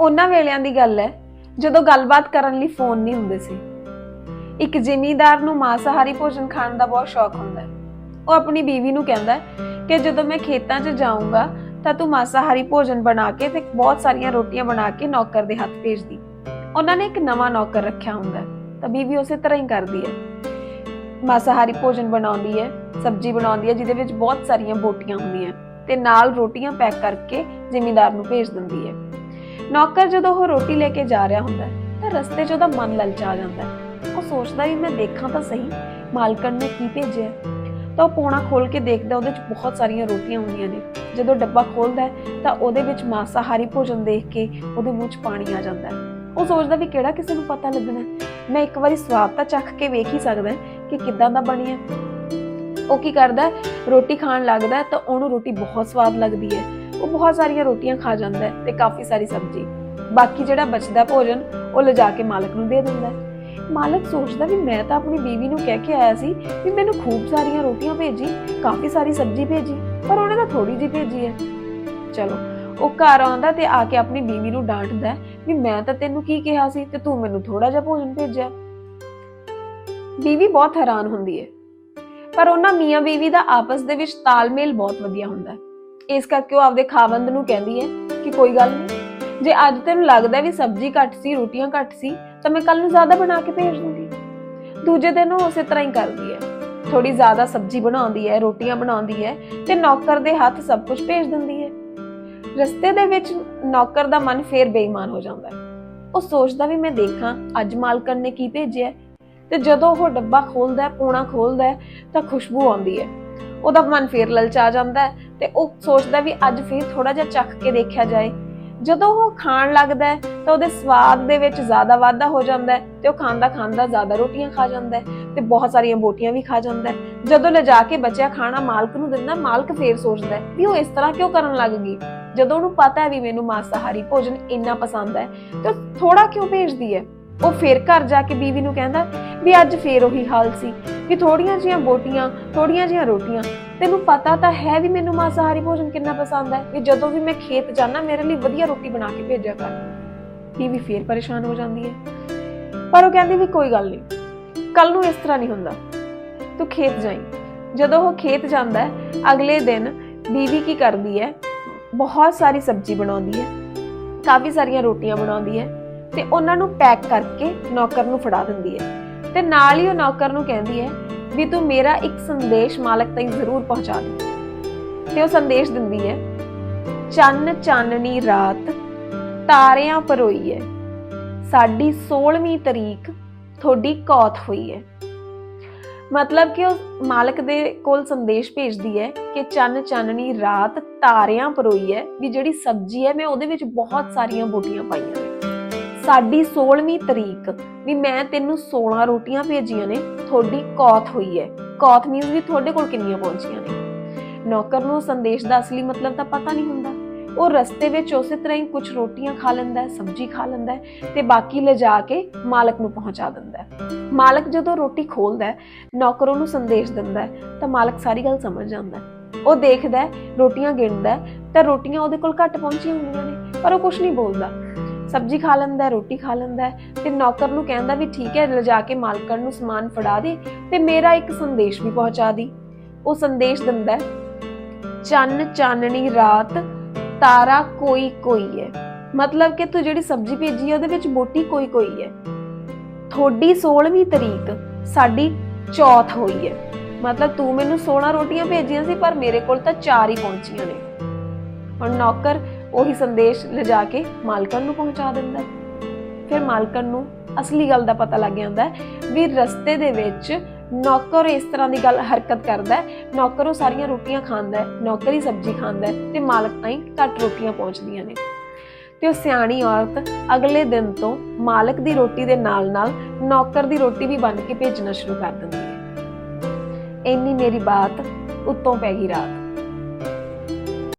ਉਹਨਾਂ ਵੇਲਿਆਂ ਦੀ ਗੱਲ ਹੈ, ਜਦੋਂ ਗੱਲਬਾਤ ਕਰਨ ਲਈ ਫੋਨ ਨਹੀਂ ਹੁੰਦੇ ਸੀ। ਇੱਕ ਜ਼ਿਮੀਂਦਾਰ ਨੂੰ ਮਾਸਾਹਾਰੀ ਭੋਜਨ ਖਾਣ ਦਾ ਬਹੁਤ ਸ਼ੌਕ ਹੁੰਦਾ ਹੈ। ਉਹ ਆਪਣੀ ਬੀਵੀ ਨੂੰ ਕਹਿੰਦਾ ਕਿ ਜਦੋਂ ਮੈਂ ਖੇਤਾਂ 'ਚ ਜਾਊਂਗਾ, ਤਾਂ ਤੂੰ ਮਾਸਾਹਾਰੀ ਭੋਜਨ ਬਣਾ ਕੇ ਤੇ ਬਹੁਤ ਸਾਰੀਆਂ ਰੋਟੀਆਂ ਬਣਾ ਕੇ ਨੌਕਰ ਦੇ ਹੱਥ ਭੇਜਦੀ। ਉਹਨਾਂ ਨੇ ਇੱਕ ਨਵਾਂ ਨੌਕਰ ਰੱਖਿਆ ਹੁੰਦਾ ਤਾਂ ਬੀਵੀ ਉਸੇ ਤਰ੍ਹਾਂ ਹੀ ਕਰਦੀ ਹੈ। ਮਾਸਾਹਾਰੀ ਭੋਜਨ ਬਣਾਉਂਦੀ ਹੈ, ਸਬਜ਼ੀ ਬਣਾਉਂਦੀ ਹੈ, ਜਿਹਦੇ ਵਿੱਚ ਬਹੁਤ ਸਾਰੀਆਂ ਬੋਟੀਆਂ ਹੁੰਦੀਆਂ ਤੇ ਨਾਲ ਰੋਟੀਆਂ ਪੈਕ ਕਰਕੇ ਜ਼ਿਮੀਂਦਾਰ ਨੂੰ ਭੇਜ ਦਿੰਦੀ ਹੈ। ਨੌਕਰ ਜਦੋਂ ਉਹ ਰੋਟੀ ਲੈ ਕੇ ਜਾ ਰਿਹਾ ਹੁੰਦਾ ਤਾਂ ਰਸਤੇ 'ਚ ਉਹਦਾ ਮਨ ਲਲਚਾ ਜਾਂਦਾ ਉਹ ਸੋਚਦਾ ਵੀ ਮੈਂ ਦੇਖਾਂ ਤਾਂ ਸਹੀ ਮਾਲਕਣ ਨੇ ਕੀ ਭੇਜਿਆ ਤਾਂ ਉਹ ਪੋਣਾ ਖੋਲ ਕੇ ਦੇਖਦਾ ਉਹਦੇ 'ਚ ਬਹੁਤ ਸਾਰੀਆਂ ਰੋਟੀਆਂ ਹੁੰਦੀਆਂ ਨੇ। ਜਦੋਂ ਡੱਬਾ ਖੋਲਦਾ ਤਾਂ ਉਹਦੇ ਵਿੱਚ ਮਾਂਸਾਹਾਰੀ ਭੋਜਨ ਦੇਖ ਕੇ ਉਹਦੇ ਮੂੰਹ 'ਚ ਪਾਣੀ ਆ ਜਾਂਦਾ ਉਹ ਸੋਚਦਾ ਵੀ ਕਿਹੜਾ ਕਿਸੇ ਨੂੰ ਪਤਾ ਲੱਗਣਾ ਮੈਂ ਇੱਕ ਵਾਰੀ ਸਵਾਦ ਤਾਂ ਚੱਖ ਕੇ ਵੇਖ ਹੀ ਸਕਦਾ ਕਿ ਕਿੱਦਾਂ ਦਾ ਬਣਿਆ ਉਹ ਕੀ ਕਰਦਾ ਰੋਟੀ ਖਾਣ ਲੱਗਦਾ ਤਾਂ ਉਹਨੂੰ ਰੋਟੀ ਬਹੁਤ ਸਵਾਦ ਲੱਗਦੀ ਹੈ। ਉਹ ਬਹੁਤ ਸਾਰੀਆਂ ਰੋਟੀਆਂ ਖਾ ਜਾਂਦਾ ਹੈ ਤੇ ਕਾਫੀ ਸਾਰੀ ਸਬਜ਼ੀ। ਬਾਕੀ ਜਿਹੜਾ ਬਚਦਾ ਭੋਜਨ, ਉਹ ਲਿਜਾ ਕੇ ਮਾਲਕ ਨੂੰ ਦੇ ਦਿੰਦਾ ਹੈ। ਮਾਲਕ ਸੋਚਦਾ ਵੀ ਮੈਂ ਤਾਂ ਆਪਣੀ ਬੀਵੀ ਨੂੰ ਕਹਿ ਕੇ ਆਇਆ ਸੀ ਵੀ ਮੈਨੂੰ ਖੂਬ ਸਾਰੀਆਂ ਰੋਟੀਆਂ ਭੇਜੀ, ਕਾਫੀ ਸਾਰੀ ਸਬਜ਼ੀ ਭੇਜੀ, ਪਰ ਉਹਨੇ ਤਾਂ ਥੋੜੀ ਜਿਹੀ ਭੇਜੀ ਹੈ। ਚਲੋ, ਉਹ ਘਰ ਆਉਂਦਾ ਤੇ ਆ ਕੇ ਆਪਣੀ ਬੀਵੀ ਨੂੰ ਡਾਂਟਦਾ ਵੀ ਮੈਂ ਤਾਂ ਤੈਨੂੰ ਕੀ ਕਿਹਾ ਸੀ ਤੇ ਤੂੰ ਮੈਨੂੰ ਥੋੜਾ ਜਿਹਾ ਭੋਜਨ ਭੇਜਿਆ। ਬੀਵੀ ਬਹੁਤ ਹੈਰਾਨ ਹੁੰਦੀ ਹੈ। ਪਰ ਉਹਨਾਂ ਮੀਆਂ ਬੀਵੀ ਦਾ ਆਪਸ ਦੇ ਵਿੱਚ ਤਾਲਮੇਲ ਬਹੁਤ ਵਧੀਆ ਹੁੰਦਾ ਹੈ। ਇਸ ਕਰਕੇ ਉਹ ਆਪਦੇ ਖਾਵੰਦ ਨੂੰ ਕਹਿੰਦੀ ਹੈ ਕਿ ਕੋਈ ਗੱਲ ਨਹੀਂ। ਜੇ ਅੱਜ ਤੈਨੂੰ ਲੱਗਦਾ ਵੀ ਸਬਜ਼ੀ ਘੱਟ ਸੀ, ਰੋਟੀਆਂ ਘੱਟ ਸੀ, ਤਾਂ ਮੈਂ ਕੱਲ ਨੂੰ ਜ਼ਿਆਦਾ ਬਣਾ ਕੇ ਭੇਜ ਦੂੰਗੀ। ਦੂਜੇ ਦਿਨ ਉਹ ਉਸੇ ਤਰ੍ਹਾਂ ਹੀ ਕਰਦੀ ਹੈ। ਥੋੜੀ ਜ਼ਿਆਦਾ ਸਬਜ਼ੀ ਬਣਾਉਂਦੀ ਹੈ, ਰੋਟੀਆਂ ਬਣਾਉਂਦੀ ਹੈ ਤੇ ਨੌਕਰ ਦੇ ਹੱਥ ਸਭ ਕੁਝ ਭੇਜ ਦਿੰਦੀ ਹੈ। ਰਸਤੇ ਦੇ ਵਿੱਚ ਨੌਕਰ ਦਾ ਮਨ ਫੇਰ ਬੇਈਮਾਨ ਹੋ ਜਾਂਦਾ ਹੈ। ਉਹ ਸੋਚਦਾ ਵੀ ਮੈਂ ਦੇਖਾਂ ਅੱਜ ਮਾਲਕਨ ਨੇ ਕੀ ਭੇਜਿਆ ਤੇ ਜਦੋਂ ਉਹ ਡੱਬਾ ਖੋਲਦਾ ਹੈ, ਪੋਣਾ ਖੋਲਦਾ ਹੈ, ਤਾਂ ਖੁਸ਼ਬੂ ਆਉਂਦੀ ਹੈ। ਉਹਦਾ ਮਨ ਫੇਰ ਲਲਚਾ ਜਾਂਦਾ ਹੈ। ਤੇ ਉਹ ਸੋਚਦਾ ਵੀ ਅੱਜ ਫੇਰ ਥੋੜਾ ਜਿਹਾ ਚੱਖ ਕੇ ਦੇਖਿਆ ਜਾਏ। ਜਦੋਂ ਉਹ ਖਾਣ ਲੱਗਦਾ ਹੈ, ਤਾਂ ਉਹਦੇ ਸਵਾਦ ਦੇ ਵਿੱਚ ਜ਼ਿਆਦਾ ਵਾਧਾ ਹੋ ਜਾਂਦਾ ਹੈ ਤੇ ਉਹ ਖਾਂਦਾ ਖਾਂਦਾ ਜ਼ਿਆਦਾ ਰੋਟੀਆਂ ਖਾ ਜਾਂਦਾ ਹੈ ਤੇ ਬਹੁਤ ਸਾਰੀਆਂ ਬੋਟੀਆਂ ਵੀ ਖਾ ਜਾਂਦਾ ਹੈ। ਜਦੋਂ ਲਿਜਾ ਕੇ ਬਚਿਆ ਖਾਣਾ ਮਾਲਕ ਨੂੰ ਦਿੰਦਾ, ਮਾਲਕ ਫੇਰ ਸੋਚਦਾ ਵੀ ਉਹ ਇਸ ਤਰ੍ਹਾਂ ਕਿਉਂ ਕਰਨ ਲੱਗ ਗਈ? ਜਦੋਂ ਉਹਨੂੰ ਪਤਾ ਹੈ ਵੀ ਮੈਨੂੰ ਮਾਸਾਹਾਰੀ ਭੋਜਨ ਇੰਨਾ ਪਸੰਦ ਹੈ, ਤੇ ਉਹ ਥੋੜਾ ਕਿਉਂ ਭੇਜਦੀ ਹੈ? ਉਹ ਫੇਰ ਘਰ ਜਾ ਕੇ ਬੀਵੀ ਨੂੰ ਕਹਿੰਦਾ ਵੀ ਅੱਜ ਫੇਰ ਉਹੀ ਹਾਲ ਸੀ। ਕਿ ਥੋੜੀਆਂ ਜੀਆਂ ਬੋਟੀਆਂ ਥੋੜੀਆਂ ਜੀਆਂ ਰੋਟੀਆਂ। ਤੈਨੂੰ ਪਤਾ ਤਾਂ ਹੈ ਵੀ ਮੈਨੂੰ ਮਾਂਸਾਹਾਰੀ ਭੋਜਨ ਕਿੰਨਾ ਪਸੰਦ ਹੈ ਵੀ ਜਦੋਂ ਵੀ ਮੈਂ ਖੇਤ ਜਾਣਾ ਮੇਰੇ ਲਈ ਵਧੀਆ ਰੋਟੀ ਬਣਾ ਕੇ ਭੇਜਿਆ ਕਰ। ਬੀਵੀ ਫੇਰ ਪਰੇਸ਼ਾਨ ਹੋ ਜਾਂਦੀ ਹੈ। ਪਰ ਉਹ ਕਹਿੰਦੀ ਵੀ ਕੋਈ ਗੱਲ ਨਹੀਂ ਕੱਲ ਨੂੰ ਇਸ ਤਰ੍ਹਾਂ ਨਹੀਂ ਹੁੰਦਾ। ਤੂੰ ਖੇਤ ਜਾਈ। ਜਦੋਂ ਉਹ ਖੇਤ ਜਾਂਦਾ ਹੈ, ਅਗਲੇ ਦਿਨ ਬੀਵੀ ਕੀ ਕਰਦੀ ਹੈ? ਬਹੁਤ ਸਾਰੀ ਸਬਜ਼ੀ ਬਣਾਉਂਦੀ ਹੈ। ਕਾਫੀ ਸਾਰੀਆਂ ਰੋਟੀਆਂ ਬਣਾਉਂਦੀ ਹੈ ਤੇ ਉਹਨਾਂ ਨੂੰ ਪੈਕ ਕਰਕੇ ਨੌਕਰ ਨੂੰ ਫੜਾ ਦਿੰਦੀ ਹੈ। ਤੇ ਨਾਲ ਹੀ ਉਹ ਨੌਕਰ ਨੂੰ ਕਹਿੰਦੀ ਹੈ ਵੀ ਤੂੰ ਮੇਰਾ ਇੱਕ ਸੰਦੇਸ਼ ਮਾਲਕ ਤਾਈਂ ਜ਼ਰੂਰ ਪਹੁੰਚਾ ਦੇ। ਤੇ ਉਹ ਸੰਦੇਸ਼ ਦਿੰਦੀ ਹੈ, ਚੰਨ ਚਾਨਣੀ ਰਾਤ ਤਾਰਿਆਂ ਪਰੋਈ ਹੈ। ਸਾਡੀ 16ਵੀਂ ਤਰੀਕ ਤੁਹਾਡੀ ਕੌਤ ਹੋਈ ਹੈ। ਮਤਲਬ ਕਿ ਉਹ ਮਾਲਕ ਦੇ ਕੋਲ ਸੰਦੇਸ਼ ਭੇਜਦੀ ਹੈ ਕਿ ਚੰਨ ਚਾਨਣੀ ਰਾਤ ਤਾਰਿਆਂ ਪਰੋਈ ਹੈ ਵੀ ਜਿਹੜੀ ਸਬਜ਼ੀ ਹੈ ਮੈਂ ਉਹਦੇ ਵਿੱਚ ਬਹੁਤ ਸਾਰੀਆਂ ਬੋਟੀਆਂ ਪਾਈਆਂ ਨੇ। ਸਾਡੀ 16ਵੀਂ ਤਰੀਕ। ਵੀ ਮੈਂ ਤੈਨੂੰ 16 ਰੋਟੀਆਂ ਭੇਜੀਆਂ ਨੇ, ਤੁਹਾਡੀ ਕੌਥ ਹੋਈ ਹੈ ਕੌਥ ਮੀਨਸ ਵੀ ਤੁਹਾਡੇ ਕੋਲ ਕਿੰਨੀਆਂ ਪਹੁੰਚੀਆਂ ਨੇ। ਨੌਕਰ ਨੂੰ ਸੰਦੇਸ਼ ਦਾ ਅਸਲੀ ਮਤਲਬ ਤਾਂ ਪਤਾ ਨਹੀਂ ਹੁੰਦਾ। ਉਹ ਰਸਤੇ ਵਿੱਚ ਉਸੇ ਤਰ੍ਹਾਂ ਹੀ ਕੁਝ ਰੋਟੀਆਂ ਖਾ ਲੈਂਦਾ ਹੈ ਸਬਜ਼ੀ ਖਾ ਲੈਂਦਾ ਹੈ ਤੇ ਬਾਕੀ ਲਿਜਾ ਕੇ ਮਾਲਕ ਨੂੰ ਪਹੁੰਚਾ ਦਿੰਦਾ ਹੈ ਮਾਲਕ ਜਦੋਂ ਰੋਟੀ ਖੋਲਦਾ ਹੈ ਨੌਕਰ ਉਹਨੂੰ ਸੰਦੇਸ਼ ਦਿੰਦਾ ਹੈ ਤਾਂ ਮਾਲਕ ਸਾਰੀ ਗੱਲ ਸਮਝ ਜਾਂਦਾ ਹੈ ਉਹ ਦੇਖਦਾ ਹੈ ਰੋਟੀਆਂ ਗਿਣਦਾ ਹੈ ਤਾਂ ਰੋਟੀਆਂ ਉਹਦੇ ਕੋਲ ਘੱਟ ਪਹੁੰਚੀਆਂ ਹੁੰਦੀਆਂ ਨੇ, ਪਰ ਉਹ ਕੁਝ ਨਹੀਂ ਬੋਲਦਾ। ਸਬਜ਼ੀ ਖਾ ਲੈਂਦਾ, ਰੋਟੀ ਖਾ ਲੈਂਦਾ ਤੇ ਨੌਕਰ ਨੂੰ ਕਹਿੰਦਾ ਵੀ ਠੀਕ ਹੈ, ਲਿਜਾ ਕੇ ਮਾਲਕਣ ਨੂੰ ਸਮਾਨ ਫੜਾ ਦੇ ਤੇ ਮੇਰਾ ਇੱਕ ਸੰਦੇਸ਼ ਵੀ ਪਹੁੰਚਾ ਦੀ। ਉਹ ਸੰਦੇਸ਼ ਦਿੰਦਾ ਚੰਨ ਚਾਨਣੀ ਰਾਤ, ਤਾਰਾ ਕੋਈ ਕੋਈ ਹੈ। ਮਤਲਬ ਕਿ ਤੂੰ ਜਿਹੜੀ ਸਬਜ਼ੀ ਭੇਜੀ ਹੈ, ਉਹਦੇ ਵਿੱਚ ਬੋਟੀ ਕੋਈ ਕੋਈ ਹੈ। ਤੁਹਾਡੀ 16ਵੀਂ ਤਰੀਕ ਸਾਡੀ ਚੌਥ ਹੋਈ ਹੈ। ਮਤਲਬ ਤੂੰ ਮੈਨੂੰ 16 ਰੋਟੀਆਂ ਭੇਜੀਆਂ ਸੀ, ਪਰ ਮੇਰੇ ਕੋਲ ਤਾਂ 4 ਹੀ ਪਹੁੰਚੀਆਂ ਨੇ। ਹੁਣ ਨੌਕਰ ਉਹੀ ਸੰਦੇਸ਼ ਲਿਜਾ ਕੇ ਮਾਲਕਨ ਨੂੰ ਪਹੁੰਚਾ ਦਿੰਦਾ ਹੈ। ਫਿਰ ਮਾਲਕਨ ਨੂੰ ਅਸਲੀ ਗੱਲ ਦਾ ਪਤਾ ਲੱਗ ਜਾਂਦਾ ਵੀ ਰਸਤੇ ਦੇ ਵਿੱਚ ਨੌਕਰ ਇਸ ਤਰ੍ਹਾਂ ਦੀ ਗੱਲ ਹਰਕਤ ਕਰਦਾ ਹੈ। ਨੌਕਰ ਉਹ ਸਾਰੀਆਂ ਰੋਟੀਆਂ ਖਾਂਦਾ ਹੈ, ਨੌਕਰ ਹੀ ਸਬਜ਼ੀ ਖਾਂਦਾ ਹੈ ਤੇ ਮਾਲਕ ਤਾਈਂ ਘੱਟ ਰੋਟੀਆਂ ਪਹੁੰਚਦੀਆਂ ਨੇ। ਤੇ ਉਹ ਸਿਆਣੀ ਔਰਤ ਅਗਲੇ ਦਿਨ ਤੋਂ ਮਾਲਕ ਦੀ ਰੋਟੀ ਦੇ ਨਾਲ-ਨਾਲ ਨੌਕਰ ਦੀ ਰੋਟੀ ਵੀ ਬਣ ਕੇ ਭੇਜਣਾ ਸ਼ੁਰੂ ਕਰ ਦਿੰਦੀ ਹੈ। ਇੰਨੀ ਮੇਰੀ ਬਾਤ ਉੱਤੋਂ ਪੈ ਗਈ ਰਾਤ।